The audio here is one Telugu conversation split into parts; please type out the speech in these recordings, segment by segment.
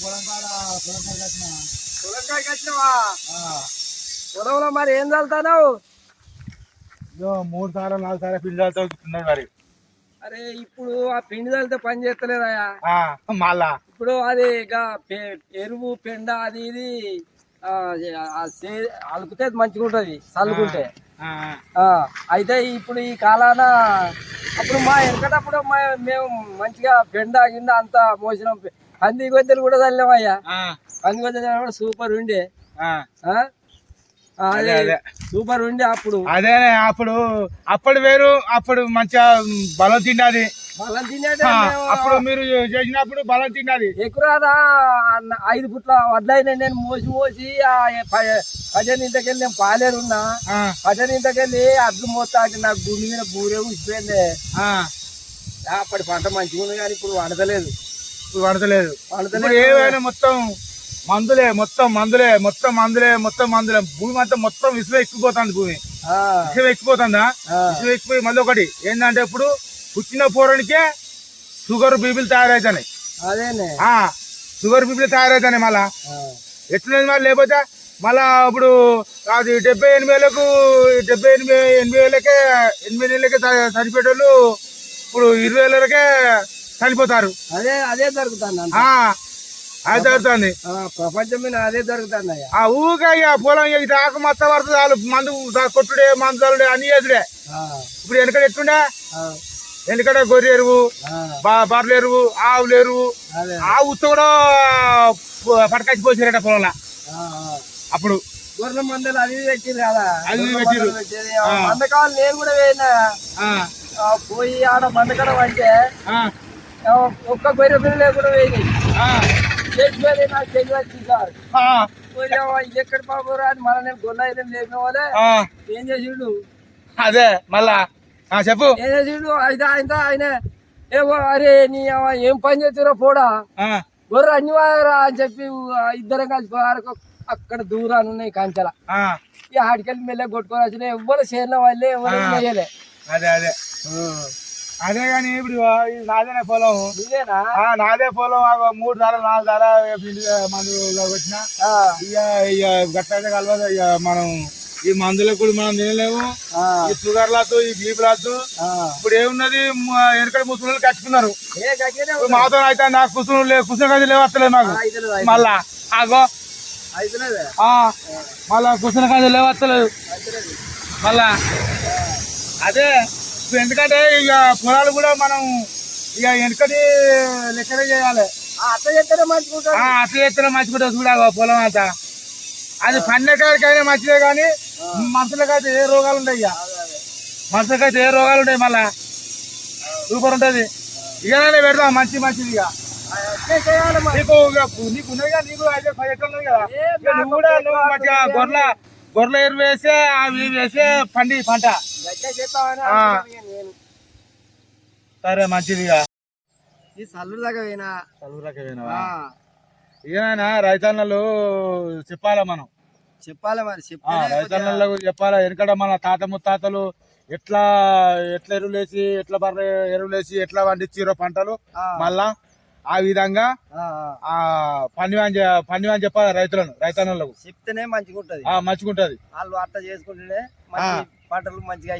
పొలం కాడ పొలం కాడ కట్టిన పొలంకాయకి వచ్చినావా పొలంలో మరి ఏం చల్లుతావు మూడు సార్లు నాలుగు సార్లు పిల్లలతో ఉన్నాడు మరి. అరే ఇప్పుడు ఆ పిండి చల్లితే పని చేస్తలేదయా మళ్ళా. ఇప్పుడు అది ఇక ఎరువు పెండ అది ఇది అలుకుతే మంచిగా ఉంటది చల్లుకుంటే. అయితే ఇప్పుడు ఈ కాలాన అప్పుడు మా వెనకటప్పుడు మేము మంచిగా పెండ గిండ అంతా మోసినాం. పంది గొద్దెలు కూడా చల్లామయ్యా పంది గొద్దెలు కూడా సూపర్ ఉండే. సూపర్ ఉండే అప్పుడు. అదే అప్పుడు అప్పుడు వేరు అప్పుడు మంచిగా బలం తిన్నది. బలం మేము అప్పుడు మీరు చేసినప్పుడు బలం తిన్నది. అన్న ఐదు పుట్ల వడ్లైన నేను మోసి మోసి ఆ భజన ఇంతకెళ్ళి నేను పాలేరున్నా ఆ, భజన ఇంతకెళ్ళి మోతా అంటే నాకు గుండె మీద బూరే ఉచ్చిపోయింది ఆ, అప్పటి పంట మంచిగా ఉంది కానీ ఇప్పుడు వండతలేదు. పడతలేదు ఏమైనా మొత్తం మందులే మొత్తం మందులే మొత్తం మందులే మొత్తం మందులే. భూమి అంతా మొత్తం విసువ ఎక్కిపోతుంది భూమి. విసువ ఎక్కిపోతుందా? విసువ ఎక్కిపోయి మళ్ళీ ఒకటి. ఏంటంటే ఇప్పుడు పుట్టిన పూరనికే షుగర్ బీపీలు తయారవుతాయి షుగర్ బీపీలు తయారవుతాయి మళ్ళా. ఎట్లున్నది మరి లేకపోతే మళ్ళా ఇప్పుడు అది డెబ్బై ఎనిమిది వేలకు డెబ్బై ఎనిమిది ఎనభై వేలకే ఎనిమిది వేలకే చనిపోయేటోళ్ళు ఇప్పుడు ఇరవై వేలకే చనిపోతారు. అదే అదే జరుగుతుంది అది జరుగుతుంది. ప్రపంచం మీద అదే జరుగుతుంది ఆ ఊగా ఇక పొలం ఇది ఆకు మొత్తం పడుతుంది వాళ్ళు మందు కొట్టుడే మందు చల్లుడే అన్ని చేసుడే ఇప్పుడు వెనకడ ఆ, వెనకడ గొర్రె ఎరువు బర్రెల ఎరువు ఆవుల ఎరువు. ఆ ఉత్త కూడా పడకాచి పోసారట పొలంలో. అప్పుడు. గొర్రెల మందలు అది పెట్టిరు కదా. అది ఇది గొర్రెల పెట్టిర్రు. మందలు పెట్టేది. ఆ. ఆ. మంద కావాలి నేను కూడా పోయి ఆడ మందకడం అంటే ఒక్క గొర్రె పిల్ల లేకుండా పోయినాయి చేసిపోయి నాకు తెలివి వచ్చింది సార్ ఎక్కడ పాపరా అని మళ్ళీ నేను గొల్ల అయితే లేపిన వాళ్ళే. ఏం చేసిండు? అదే మళ్ళా. చెప్పు. ఏం చేసిండు? అయితే ఆయన ఆయన. ఏమో అరే నీ ఏం పని చేస్తున్నా పోడా? గొర్రె అన్ని వారా అని చెప్పి ఇద్దరం కలిసి. అక్కడ దూరాన్ని ఉన్నాయి కంచెల. ఈ ఆడికెళ్ళి మెల్ల కొట్టుకొని ఎవ్వరు చేరిన వాళ్ళే ఎవరు. చేయలే. అదే అదే. అదే కానీ ఇప్పుడు నాదేనే పొలం. నాదే పొలం మూడు ధర నాలుగు ధర మందు వచ్చిన ఇక ఇక గట్లయితే కలవదు ఇక మనం ఈ మందులకు కూడా మనం తినలేము. ఈ షుగర్ లాతో ఈ బీపీ లాతో. ఇప్పుడు ఏమున్నది? వెనకటి ముసలి కట్టుకున్నారు. మాతో అయితే నాకు కుసులు లేవు కుసులు గది లేవత్తలేదు మాకు. మళ్ళా ఆగో మళ్ళా కుసులు గది లేవత్తలేదు. అయితలేదు. మళ్ళా అదే. ఎందుకంటే ఇక పొలాలు కూడా మనం ఇక వెనకటి లెక్కనే చేయాలి. ఆ, అట్లా చేస్తేనే ఆ, అట్లా చేస్తేనే మంచిగా చూడాలి పొలం అంతా. అది పండకాడికైనా మంచిదే కానీ మనుషులకైతే ఏ రోగాలు ఉంటాయి ఇక. మనుషులకైతే ఏ రోగాలు ఉంటాయి మళ్ళా. సూపర్ ఉంటది. ఇకనే పెడదాం మంచి మంచిది ఇక. నీకు ఇక నీకు ఉన్నది కదా నీకు పది ఉన్నది కదా. నువ్వు కూడా నువ్వు మంచిగా గొర్రెల గొర్రెల ఎరువు వేసే అవి వేసే పండి పంట. సరే మంచిది ఇక ఈ సల్లు దాకా పోయినా. ఆ, ఏమైనా రైతన్నలు చెప్పాలా మనం? చెప్పాలి మరి? రైతన్నలకు చెప్పాలా? ఎందుకంటే మన తాత ముత్తాతలు ఎట్లా ఎట్లా ఎరువులేసి ఎట్లా బర్రె ఎరువులేసి ఎట్లా పండించారో పంటలు? మళ్ళా ఆ విధంగా ఆ పనివాన్ పనివాన్ చెప్పాలి రైతులను రైతన్నలకు చెప్తేనే మంచిగా ఉంటది ఆ మంచిగుంటది. వాళ్ళు అట్లా చేసుకుంటేనే పంటలు మంచిగా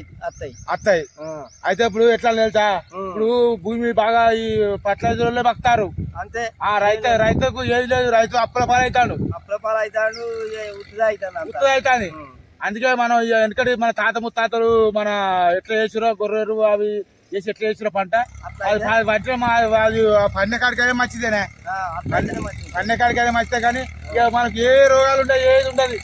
అత్తాయి. ఆ, అయితే ఇప్పుడు ఎట్లా తెలుసా. ఇప్పుడు భూమి బాగా ఈ ఫర్టిలైజర్లే బతారు అంతే. ఆ రైతు రైతుకు ఏది లేదు. రైతు అప్పుల పాలవుతాడు అప్లపాలు అవుతాడు ఉత్తుదా ఉమ్. అందుకే మనం వెనకటి మన తాత ముత్తాతలు మన ఎట్లా వేసిరో గొర్రెరు అవి వేసి ఎట్లా వేసిరో పంట? అది మా అది పన్నె కాడికైనా మంచిదేనే. పన్నె కాడికైనా మంచిదే. కానీ మనకి ఏ రోగాలు ఉంటాయి ఏది ఉండదు.